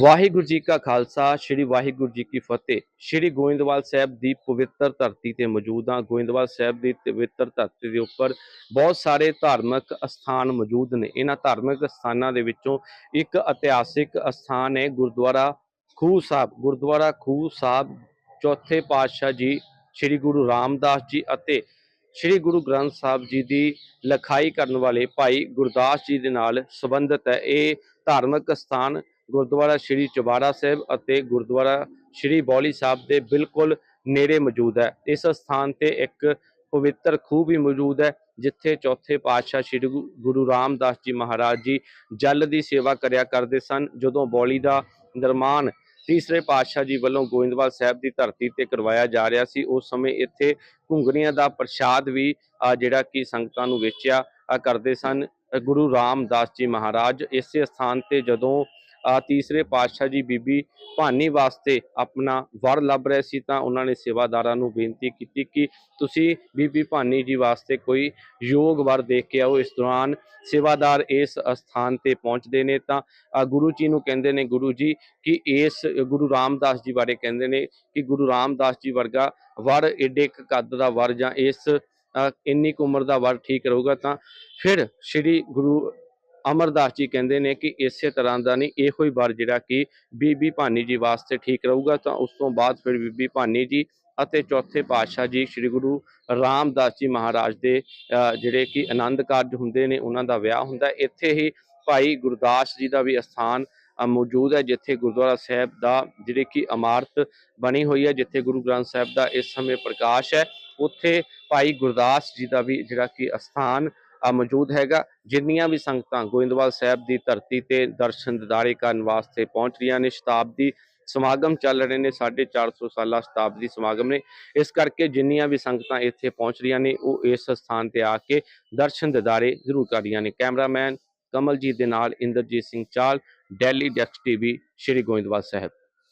ਵਾਹਿਗੁਰੂ ਜੀ ਕਾ ਖਾਲਸਾ, ਸ੍ਰੀ ਵਾਹਿਗੁਰੂ ਜੀ ਕੀ ਫਤਿਹ। ਸ੍ਰੀ ਗੋਇੰਦਵਾਲ ਸਾਹਿਬ ਦੀ ਪਵਿੱਤਰ ਧਰਤੀ ਤੇ ਮੌਜੂਦ ਹਾਂ। ਗੋਇੰਦਵਾਲ ਸਾਹਿਬ ਦੀ ਪਵਿੱਤਰ ਧਰਤੀ ਦੇ ਉੱਪਰ ਬਹੁਤ ਸਾਰੇ ਧਾਰਮਿਕ ਸਥਾਨ ਮੌਜੂਦ ਨੇ। ਇਹਨਾਂ ਧਾਰਮਿਕ ਸਥਾਨਾਂ ਦੇ ਵਿੱਚੋਂ ਇੱਕ ਇਤਿਹਾਸਿਕ ਸਥਾਨ ਹੈ ਗੁਰਦੁਆਰਾ ਖੂਹ ਸਾਹਿਬ। ਗੁਰਦੁਆਰਾ ਖੂਹ ਸਾਹਿਬ, ਚੌਥੇ ਪਾਤਸ਼ਾਹ ਜੀ, ਸ੍ਰੀ ਗੁਰੂ ਰਾਮਦਾਸ ਜੀ ਅਤੇ ਸ੍ਰੀ ਗੁਰੂ ਗ੍ਰੰਥ ਸਾਹਿਬ ਜੀ ਦੀ ਲਿਖਾਈ ਕਰਨ ਵਾਲੇ ਭਾਈ ਗੁਰਦਾਸ ਜੀ ਦੇ ਨਾਲ ਸੰਬੰਧਿਤ ਹੈ। ਇਹ ਧਾਰਮਿਕ ਸਥਾਨ ਗੁਰਦੁਆਰਾ ਸ਼੍ਰੀ ਚੁਬਾਰਾ ਸਾਹਿਬ ਅਤੇ ਗੁਰਦੁਆਰਾ ਸ਼੍ਰੀ ਬੌਲੀ ਸਾਹਿਬ ਦੇ ਬਿਲਕੁਲ ਨੇੜੇ ਮੌਜੂਦ ਹੈ। ਇਸ ਸਥਾਨ ਤੇ ਇੱਕ ਪਵਿੱਤਰ ਖੂਹ ਵੀ ਮੌਜੂਦ ਹੈ, ਜਿੱਥੇ ਚੌਥੇ ਪਾਤਸ਼ਾਹ ਸ਼੍ਰੀ ਗੁ- ਗੁਰੂ ਰਾਮਦਾਸ ਜੀ ਮਹਾਰਾਜ ਜੀ ਜਲ ਦੀ ਸੇਵਾ ਕਰਿਆ ਕਰਦੇ ਸਨ, ਜਦੋਂ ਬੌਲੀ ਦਾ ਨਿਰਮਾਣ ਤੀਸਰੇ ਪਾਤਸ਼ਾਹ ਜੀ ਵੱਲੋਂ ਗੋਇੰਦਵਾਲ ਸਾਹਿਬ ਦੀ ਧਰਤੀ ਤੇ ਕਰਵਾਇਆ ਜਾ ਰਿਹਾ ਸੀ, ਉਸ ਸਮੇਂ ਇੱਥੇ ਘੁੰਗਰੀਆਂ ਦਾ ਪ੍ਰਸ਼ਾਦ ਵੀ ਜਿਹੜਾ ਕਿ ਸੰਗਤਾਂ ਨੂੰ ਵੇਚਿਆ ਕਰਦੇ ਸਨ। ਗੁਰੂ ਰਾਮਦਾਸ ਜੀ ਮਹਾਰਾਜ ਇਸੇ ਸਥਾਨ ਤੇ ਜਦੋਂ ਤੀਸਰੇ ਪਾਤਸ਼ਾਹ ਜੀ ਬੀਬੀ ਭਾਨੀ ਵਾਸਤੇ ਆਪਣਾ ਵਰ ਲੱਭ ਰਹੇ ਸੀ ਤਾਂ ਉਹਨਾਂ ਨੇ ਸੇਵਾਦਾਰਾਂ ਨੂੰ ਬੇਨਤੀ ਕੀਤੀ ਕਿ ਤੁਸੀਂ ਬੀਬੀ ਭਾਨੀ ਜੀ ਵਾਸਤੇ ਕੋਈ ਯੋਗ ਵਰ ਦੇਖ ਕੇ ਆਓ। ਇਸ ਦੌਰਾਨ ਸੇਵਾਦਾਰ ਇਸ ਸਥਾਨ ਤੇ ਪਹੁੰਚਦੇ ਨੇ ਤਾਂ ਗੁਰੂ ਜੀ ਨੂੰ ਕਹਿੰਦੇ ਨੇ, ਗੁਰੂ ਜੀ, ਕਿ ਇਸ ਗੁਰੂ ਰਾਮਦਾਸ ਜੀ ਬਾਰੇ ਕਹਿੰਦੇ ਨੇ ਕਿ ਗੁਰੂ ਰਾਮਦਾਸ ਜੀ ਵਰਗਾ ਵਰ ਏਡੇ ਕੁ ਕੱਦ ਦਾ ਵਰ ਜਾਂ ਇਸ ਇੰਨੀ ਕੁ ਉਮਰ ਦਾ ਵਰ ਠੀਕ ਰਹੂਗਾ ਤਾਂ ਫਿਰ ਸ੍ਰੀ ਗੁਰੂ ਅਮਰਦਾਸ ਜੀ ਕਹਿੰਦੇ ਨੇ ਕਿ ਇਸੇ ਤਰ੍ਹਾਂ ਦਾ ਨਹੀਂ, ਇਹੋ ਹੀ ਵਰ ਜਿਹੜਾ ਕਿ ਬੀਬੀ ਭਾਨੀ ਜੀ ਵਾਸਤੇ ਠੀਕ ਰਹੂਗਾ, ਤਾਂ ਉਸ ਤੋਂ ਬਾਅਦ ਫਿਰ ਬੀਬੀ ਭਾਨੀ ਜੀ ਅਤੇ ਚੌਥੇ ਪਾਤਸ਼ਾਹ ਜੀ ਸ੍ਰੀ ਗੁਰੂ ਰਾਮਦਾਸ ਜੀ ਮਹਾਰਾਜ ਦੇ ਜਿਹੜੇ ਕਿ ਆਨੰਦ ਕਾਰਜ ਹੁੰਦੇ ਨੇ, ਉਹਨਾਂ ਦਾ ਵਿਆਹ ਹੁੰਦਾ। ਇੱਥੇ ਹੀ ਭਾਈ ਗੁਰਦਾਸ ਜੀ ਦਾ ਵੀ ਅਸਥਾਨ ਮੌਜੂਦ ਹੈ, ਜਿੱਥੇ ਗੁਰਦੁਆਰਾ ਸਾਹਿਬ ਦਾ ਜਿਹੜੇ ਕਿ ਇਮਾਰਤ ਬਣੀ ਹੋਈ ਹੈ, ਜਿੱਥੇ ਗੁਰੂ ਗ੍ਰੰਥ ਸਾਹਿਬ ਦਾ ਇਸ ਸਮੇਂ ਪ੍ਰਕਾਸ਼ ਹੈ। ਉੱਥੇ ਭਾਈ ਗੁਰਦਾਸ ਜੀ ਦਾ ਵੀ ਜਿਹੜਾ ਕਿ ਅਸਥਾਨ ਮੌਜੂਦ ਹੈਗਾ। ਜਿੰਨੀਆਂ ਵੀ ਸੰਗਤਾਂ ਗੋਇੰਦਵਾਲ ਸਾਹਿਬ ਦੀ ਧਰਤੀ ਤੇ ਦਰਸ਼ਨ ਦਿਦਾਰੇ ਕਰਨ ਵਾਸਤੇ ਪਹੁੰਚ ਰਹੀਆਂ ਨੇ, ਸ਼ਤਾਬਦੀ ਸਮਾਗਮ ਚੱਲ ਰਹੇ ਨੇ 450 ਸਾਲਾ ਸ਼ਤਾਬਦੀ ਸਮਾਗਮ ਨੇ। ਇਸ ਕਰਕੇ ਜਿੰਨੀਆਂ ਵੀ ਸੰਗਤਾਂ ਇੱਥੇ ਪਹੁੰਚ ਰਹੀਆਂ ਨੇ, ਉਹ ਇਸ ਸਥਾਨ ਤੇ ਆ ਕੇ ਦਰਸ਼ਨ ਦਿਦਾਰੇ ਜ਼ਰੂਰ ਕਰ ਰਹੀਆਂ ਨੇ। ਕੈਮਰਾਮੈਨ ਕਮਲਜੀਤ ਦੇ ਨਾਲ ਇੰਦਰਜੀਤ ਸਿੰਘ ਚਾਲ, ਡੈਲੀ ਡੈਕਸ ਟੀਵੀ, ਸ਼੍ਰੀ ਗੋਇੰਦਵਾਲ ਸਾਹਿਬ।